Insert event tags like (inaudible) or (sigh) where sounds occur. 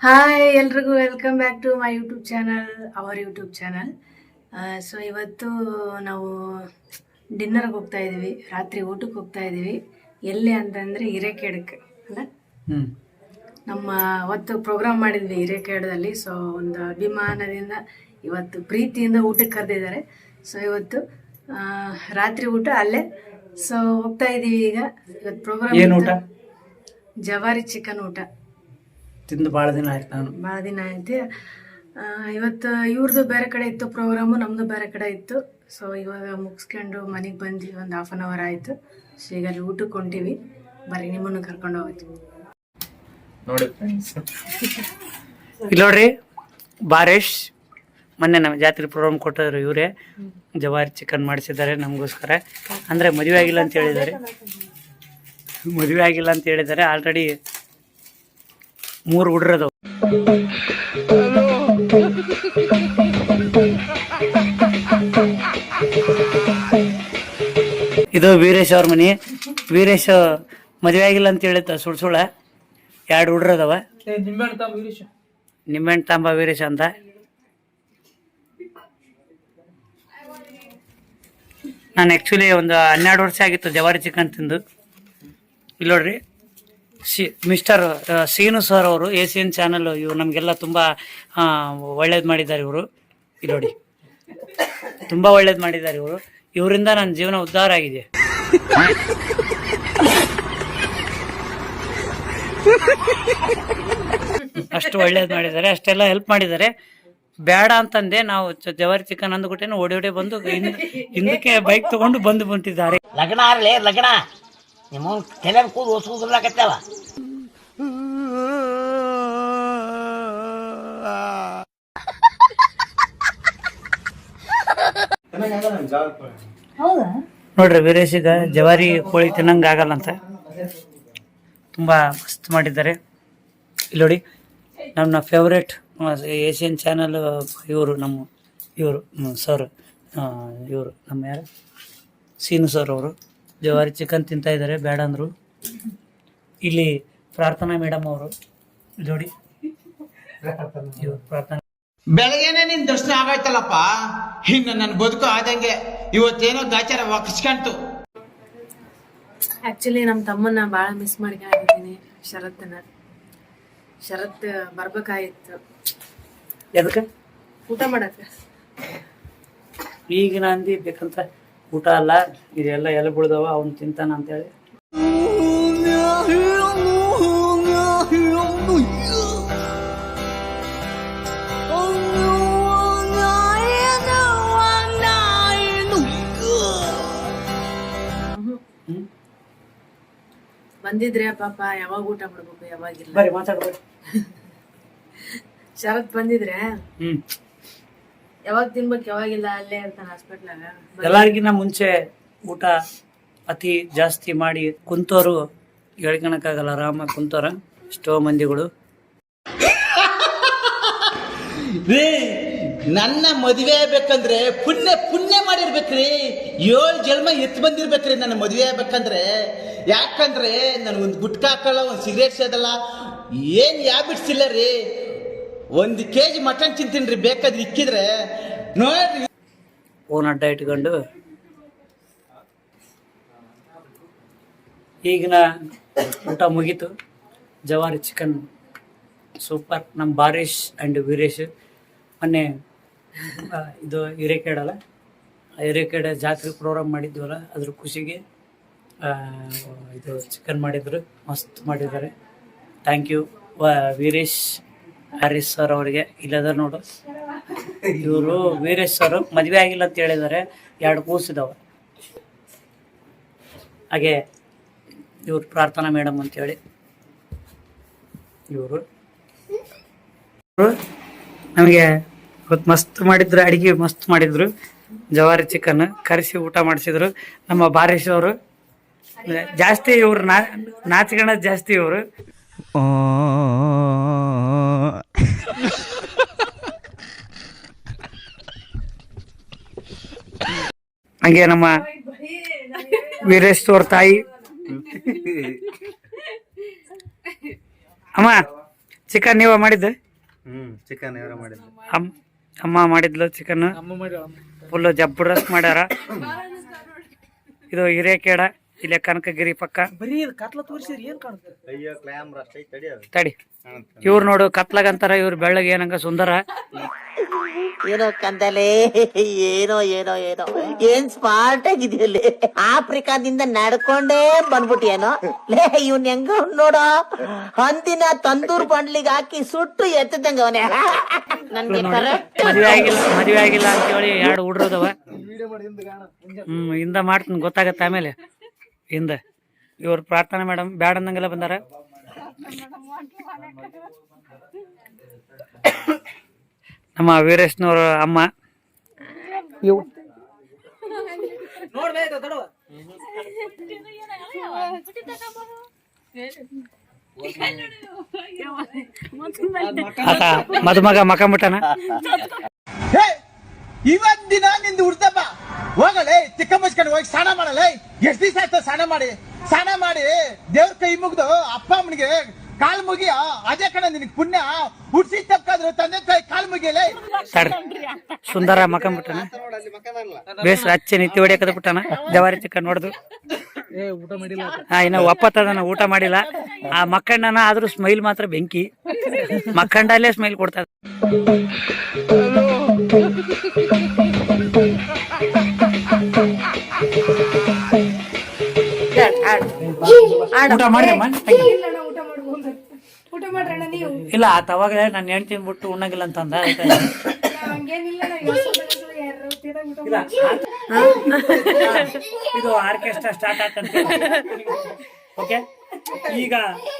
Hi ಎಲ್ರಿಗೂ welcome back to my YouTube channel our YouTube channel so ಇವತ್ತು ನಾವು ಡಿನ್ನರ್ಗೆ ಹೋಗ್ತಾ ಇದ್ದೀವಿ ರಾತ್ರಿ ಊಟಕ್ಕೆ ಹೋಗ್ತಾ ಇದ್ದೀವಿ ಎಲ್ಲಿ ಅಂತಂದರೆ ಹಿರೇಕೇಡಕ್ಕೆ ಅಲ್ಲ? ನಮ್ಮ ಅವತ್ತು ಪ್ರೋಗ್ರಾಮ್ ಮಾಡಿದ್ವಿ ಹಿರೇಕೇಡದಲ್ಲಿ ಸೊ ಒಂದು ಅಭಿಮಾನದಿಂದ ಇವತ್ತು ಪ್ರೀತಿಯಿಂದ ಊಟಕ್ಕೆ ಕರೆದಿದ್ದಾರೆ. ಸೊ ಇವತ್ತು ರಾತ್ರಿ ಊಟ ಅಲ್ಲೇ. ಸೊ ಹೋಗ್ತಾ ಇದ್ದೀವಿ ಈಗ ಇವತ್ತು ಪ್ರೋಗ್ರಾಮ್ ಜವಾರಿ ಚಿಕನ್ ಊಟ. ತಿಂದು ಭಾಳ ದಿನ ಆಯ್ತು ನಾನು. ಭಾಳ ದಿನ ಆಯ್ತು. ಇವತ್ತು ಇವ್ರದ್ದು ಬೇರೆ ಕಡೆ ಇತ್ತು ಪ್ರೋಗ್ರಾಮು ನಮ್ಮದು ಬೇರೆ ಕಡೆ ಇತ್ತು. ಸೊ ಇವಾಗ ಮುಗಿಸ್ಕೊಂಡು ಮನೆಗೆ ಬಂದು ಒಂದು ಹಾಫ್ ಆನ್ ಅವರ್ ಆಯಿತು. ಸೊ ಈಗ ಅಲ್ಲಿ ಊಟಕ್ಕೆ ಹೊಂಟೀವಿ. ಬರ್ರಿ ನಿಮ್ಮನ್ನು ಕರ್ಕೊಂಡು ಹೋಗ್ತೀವಿ ನೋಡಿ ಫ್ರೆಂಡ್ಸ್ (laughs) ಇಲ್ಲಿ ನೋಡ್ರಿ ಬಾರೇಶ್ ಮೊನ್ನೆ ನಮ್ಮ ಜಾತ್ರೆ ಪ್ರೋಗ್ರಾಮ್ ಕೊಟ್ಟಿದ್ರು ಇವರೇ. ಜವಾರಿ ಚಿಕನ್ ಮಾಡಿಸಿದ್ದಾರೆ ನಮಗೋಸ್ಕರ. ಅಂದರೆ ಮದುವೆ ಆಗಿಲ್ಲ ಅಂತ ಹೇಳಿದ್ದಾರೆ. (laughs) ಮದುವೆ ಆಗಿಲ್ಲ ಅಂತ ಹೇಳಿದ್ದಾರೆ. ಆಲ್ರೆಡಿ ಮೂರು ಹುಡ್ರದವು ಇದು ವೀರೇಶ್ ಅವ್ರ ಮನಿ. ವೀರೇಶ್ ಮದುವೆ ಆಗಿಲ್ಲ ಅಂತ ಹೇಳಿದ ಸುಳ್ ಸುಳ ಎರಡು ಹುಡ್ರದವ ಅದಾವ. ನಿಂಬೆಹಣ್ಣು ತಾಂಬ ವೀರೇಶ್. ಅಂತ. ನಾನು ಆ್ಯಕ್ಚುಲಿ ಒಂದು ಹನ್ನೆರಡು ವರ್ಷ ಆಗಿತ್ತು ಜವಾರಿ ಚಿಕನ್ ತಿಂದು. ಇಲ್ಲಿ ನೋಡ್ರಿ. ಸಿ, ಮಿಸ್ಟರ್ ಸೀನು ಸರ್ ಅವರು ಎ ಸಿ ಚಾನಲ್ ಇವ್ರು ನಮಗೆಲ್ಲ ತುಂಬ ಒಳ್ಳೇದು ಮಾಡಿದ್ದಾರೆ ಇವರು. ಇಲ್ಲಿ ನೋಡಿ. ತುಂಬ ಒಳ್ಳೇದು ಮಾಡಿದ್ದಾರೆ ಇವರು. ಇವರಿಂದ ನನ್ನ ಜೀವನ ಉದ್ಧಾರ ಆಗಿದೆ. ಅಷ್ಟು ಒಳ್ಳೇದು ಮಾಡಿದ್ದಾರೆ. ಅಷ್ಟೆಲ್ಲ ಹೆಲ್ಪ್ ಮಾಡಿದ್ದಾರೆ. ಬೇಡ ಅಂತಂದೆ ನಾವು ಜವಾರಿ ಚಿಕನ್ ಅಂದ್ಬಿಟ್ಟೇನು ಓಡಿ ಓಡಿ ಬಂದು ಹಿಂದ್- ಹಿಂದಕ್ಕೆ ಬೈಕ್ ತಗೊಂಡು ಬಂದು ಬಂದಿದ್ದಾರೆ ಲಗ್ನ ಲಗ್ನ. ನಿಮ್ಮ ತಲೆ ಕೂದು ಹೊಸುದ್ರಲಾಕತ್ತಾವ ನೋಡ್ರಿ ವೀರೇಶ್ ಈಗ ಜವಾರಿ ಕೋಳಿ ತಿನ್ನಂಗ ಆಗಲ್ಲ ಅಂತ ತುಂಬಾ ಮಸ್ತ್ ಮಾಡಿದ್ದಾರೆ. ಇಲ್ಲಿ ನೋಡಿ ನಮ್ಮ ಫೇವ್ರೇಟ್ ಏಷ್ಯನ್ ಚಾನಲ್ ಇವರು ನಮ್ಮ ಇವರು ಸರ್ ಇವರು ನಮ್ಮ ಯಾರು? ಸೀನು ಸರ್ ಅವರು. ಜವಾರಿ ಚಿಕನ್ ತಿಂತಾ ಇದ್ದಾರೆ ಬೇಡ ಅಂದರು. ಇಲ್ಲಿ ಪ್ರಾರ್ಥನಾ ಮೇಡಮ್ ಅವರು ಜೋಡಿ. ನೋಡಿ ಇವ್ರು ಪ್ರಾರ್ಥನಾ. ಬೆಳಗ್ಗೆನೆ ನಿನ್ ದರ್ಶನ ಆಗೈತಲ್ಲಪ್ಪ ಇನ್ನು ನನ್ನ ಬದುಕು ಆದಂಗೆ ಇವತ್ತೇನೋ ಗಾಚಾರ ವಕ್ಸ್ಕಂತು ಆಕ್ಚುಲಿ ನಮ್ಮ ತಮ್ಮನ್ನ ಭಾಳ ಮಿಸ್ ಮಾಡ್ಕೊಂಡಿದ್ದೀನಿ ಶರತ್ನ. ಶರತ್ ಬರ್ಬೇಕಾಗಿತ್ತು. ಎದಕ್ಕೆ? ಊಟ ಮಾಡಕ್ಕೆ. ಈಗ ನಂದಿ ಬೇಕಂತ ಊಟ ಅಲ್ಲ ಇದೆಲ್ಲ ಎಲೆ ಬೀಳ್ದವ ಅವ್ನು ತಿಂತಾನ ಅಂತೇಳಿ? ಬಂದಿದ್ರೆ ಪಾಪ ಯಾವಾಗ ಊಟ ಮಾಡ್ಬೇಕು? ಯಾವಾಗಿಲ್ಲ? ಬರೀ ಮಾತಾಡ್ಬೇಡಿ. (laughs) ಶರತ್ ಬಂದಿದ್ರೆ? ಹ್ಮ್. ಯಾವಾಗ ತಿನ್ಬೇಕು ಯಾವಾಗಿಲ್ಲ ಅಲ್ಲೇ ಇರ್ತಾನೆ ಹಾಸ್ಪಿಟ್ಲಾಗ ಎಲ್ಲರಿಗಿನ್ನ ಮುಂಚೆ ಊಟ ಅತಿ ಜಾಸ್ತಿ ಮಾಡಿ ಕುಂತೋರು ಹೇಳ್ಕೊಳಕ್ಕಾಗಲ್ಲ ರಾಮ ಕುಂತೋರ ಎಷ್ಟೋ ಮಂದಿಗಳು. ರೀ ನನ್ನ ಮದುವೆ ಆಗ್ಬೇಕಂದ್ರೆ ಪುಣ್ಯ ಪುಣ್ಯ ಮಾಡಿರ್ಬೇಕ್ರಿ. ಏಳು ಜನ್ಮ ಎತ್ ಬಂದಿರ್ಬೇಕ್ರಿ ನನ್ನ ಮದುವೆ ಆಗ್ಬೇಕಂದ್ರೆ. ಯಾಕಂದ್ರೆ ನನಗೊಂದು ಗುಟ್ಕ ಹಾಕಲ್ಲ ಒಂದು ಸಿಗರೇಟ್ ಸೇದಲ್ಲ. ಏನ್ ಹ್ಯಾಬಿಟ್ಸ್ ಇಲ್ಲ ರೀ. ಒಂದು ಕೆ ಜಿ ಮಟನ್ ತಿಂತೀನಿ ಬೇಕಾದ್ರೆ ಇಕ್ಕಿದ್ರೆ. ನೋಡ್ರಿ. ಫೋನ್ ಅಡ್ಡ ಇಟ್ಕೊಂಡು. ಈಗಿನ ಊಟ ಮುಗೀತು. ಜವಾರಿ ಚಿಕನ್ ಸೂಪರ್ ನಮ್ಮ ಬಾರೀಶ್ ಆ್ಯಂಡ್ ವೀರೇಶ್. ಮೊನ್ನೆ ಇದು ಹಿರೇಕೇಡಲ್ಲ ಹಿರೇಕೆಡೆ ಜಾತ್ರೆ ಪ್ರೋಗ್ರಾಮ್ ಮಾಡಿದ್ವಲ್ಲ, ಅದ್ರ ಖುಷಿಗೆ ಇದು ಚಿಕನ್ ಮಾಡಿದ್ರು. ಮಸ್ತ್ ಮಾಡಿದ್ದಾರೆ. Thank you Veeresh. Harish sir ಅವರಿಗೆ ಇಲ್ಲದ ನೋಡು. ಇವರು ವೀರೇಶ್ ಸರ್ ಮದುವೆ ಆಗಿಲ್ಲ ಅಂತ ಹೇಳಿದ್ದಾರೆ ಎರಡು ಕೂಸಿದವ ಹಾಗೆ ಇವ್ರು ಪ್ರಾರ್ಥನಾ ಮೇಡಮ್ ಅಂತೇಳಿ ಇವರು. ನಮಗೆ ಇವತ್ತು ಮಸ್ತ್ ಮಾಡಿದ್ರು, ಅಡಿಗೆ ಮಸ್ತ್ ಮಾಡಿದ್ರು. ಜವಾರಿ ಚಿಕನ್ ಕರೆಸಿ ಊಟ ಮಾಡಿಸಿದ್ರು. ನಮ್ಮ ಬಾರೀಶ್ ಅವರು. ಜಾಸ್ತಿ ಇವರು ನಾ ನಾಚ್ಕೊಳ್ಳೋದು ಜಾಸ್ತಿ ಇವರು. ಹಂಗೆ ನಮ್ಮ ವೀರೇಶ್ ಅವ್ರ ತಾಯಿ. ಅಮ್ಮ ಚಿಕನ್ ನೀವ ಮಾಡಿದ್ದು? ಹ್ಮ್ ಚಿಕನ್ ಅಮ್ ಅಮ್ಮ ಮಾಡಿದ್ಲು ಚಿಕನ್. ಫುಲ್ ರಸ್ ಮಾಡ್ಯಾರ. ಇದು ಹಿರೇಕೇಡ ಇಲ್ಲೇ ಕನಕಗಿರಿ ಪಕ್ಕ. ಅಯ್ಯೋ ಕ್ಲಾಮ್ರ ಅಷ್ಟೇ ತಡಿ ಅದು. ತಡಿ. ಇವ್ರು ನೋಡು ಕತ್ಲಾಗಂತಾರ ಇವ್ರು ಬೆಳ್ಳಗೆ ಏನಂಗ ಸುಂದರ. ಏನೋ ಕಂದಲೆ ಏನೋ ಏನೋ ಏನೋ. ಏನ್ ಸ್ಮಾರ್ಟ್ ಆಗಿದೆಯಲ್ಲಿ ಆಫ್ರಿಕಾದಿಂದ ನಡ್ಕೊಂಡೇ ಬಂದ್ಬಿಟ್ಟಿಯೇನೋ? ಲೇ ಇವನ್ ಹೆಂಗ ನೋಡೋ. ಹಂದಿನ ತಂದೂರ್ ಬಂಡ್ಲಿಗ್ ಹಾಕಿ ಸುಟ್ಟು ಎತ್ತದಂಗ ಅವನೇ. ನನ್ಗೆ ಕರೆಕ್ಟ್ ಮದ್ವೆ ಆಗಿಲ್ಲ ಮದ್ವೆ ಆಗಿಲ್ಲ ಅಂತೇಳಿ ಎರಡು ಹುಡ್ರದವ. ಹ್ಮ್ ಹಿಂದ ಮಾಡ್ತೀನಿ ಗೊತ್ತಾಗತ್ತೆ ಆಮೇಲೆ. ಹಿಂದ. ಇವ್ರು ಪ್ರಾರ್ಥನೆ ಮೇಡಮ್ ಬ್ಯಾಡ ಅಂದಂಗೆಲ್ಲ ಬಂದಾರ. ನಮ್ಮ ವೀರೇಶ್ನವ್ರ ಅಮ್ಮ. ಇವು ಆತ ಮದುಮಗ ಮಕಂಬಿಟ್ಟನ ಹೇ ಇವತ್ ದಿನ ನಿಂದು ಹುಡ್ತಪ್ಪ ಹೋಗಲೇ ಚಿಕ್ಕ ಮುಚ್ಕೊಂಡು ಹೋಗಿ ಸ್ನಾನ ಮಾಡಲೇ. ಎಷ್ಟ್ ದಿವಸ ಆಯ್ತು ಸ್ನಾನ ಮಾಡಿ? ಸ್ನಾನ ಮಾಡಿ ದೇವ್ರ ಕೈ ಮುಗ್ದು ಅಪ್ಪ ಅಮ್ಮನಿಗೆ ಕಾಲ್ ಮುಗಿಯ ಅದೇ ಕಣ ನಿನಗೆ ಪುಣ್ಯ ಹುಡ್ಸಿ ತಪ್ಪಾದ್ರೆ ತಂದೆ ತಾಯಿ ಕಾಲ್ ಮುಗಿಯಲೇ? ತಡ್ರಿ ಸುಂದರ ಮಕಂಬಿಟ್ಟನ ಬೇಸ್ ಹಚ್ಚಿ ನಿತ್ತಿ ಹೊಡಿಯಕದ ಬಿಟ್ಟನ ಜವಾರಿ ಚಿಕನ್ ನೋಡ್ದು. ಹಾ ಇನ್ನ ಒಪ್ಪತ್ತದನ ಊಟ ಮಾಡಿಲ್ಲ. ಆ ಮಕ್ಕಂಡನ ಆದ್ರೂ ಸ್ಮೈಲ್ ಮಾತ್ರ ಬೆಂಕಿ. ಮಕ್ಕಂಡಲ್ಲೇ ಸ್ಮೈಲ್ ಕೊಡ್ತಾ ಊಟ ಮಾಡಿ ಇಲ್ಲ ಆ ತವಾಗ ನಾನು ಹೆಂಡ್ತಿ ಬಿಟ್ಟು ಉಣ್ಣಂಗಿಲ್ಲ ಅಂತಂದ ಇದು ಆರ್ಕೆಸ್ಟ್ರಾ ಸ್ಟಾರ್ಟ್ ಆಗ್ತಂತ ಓಕೆ (laughs) ಈಗ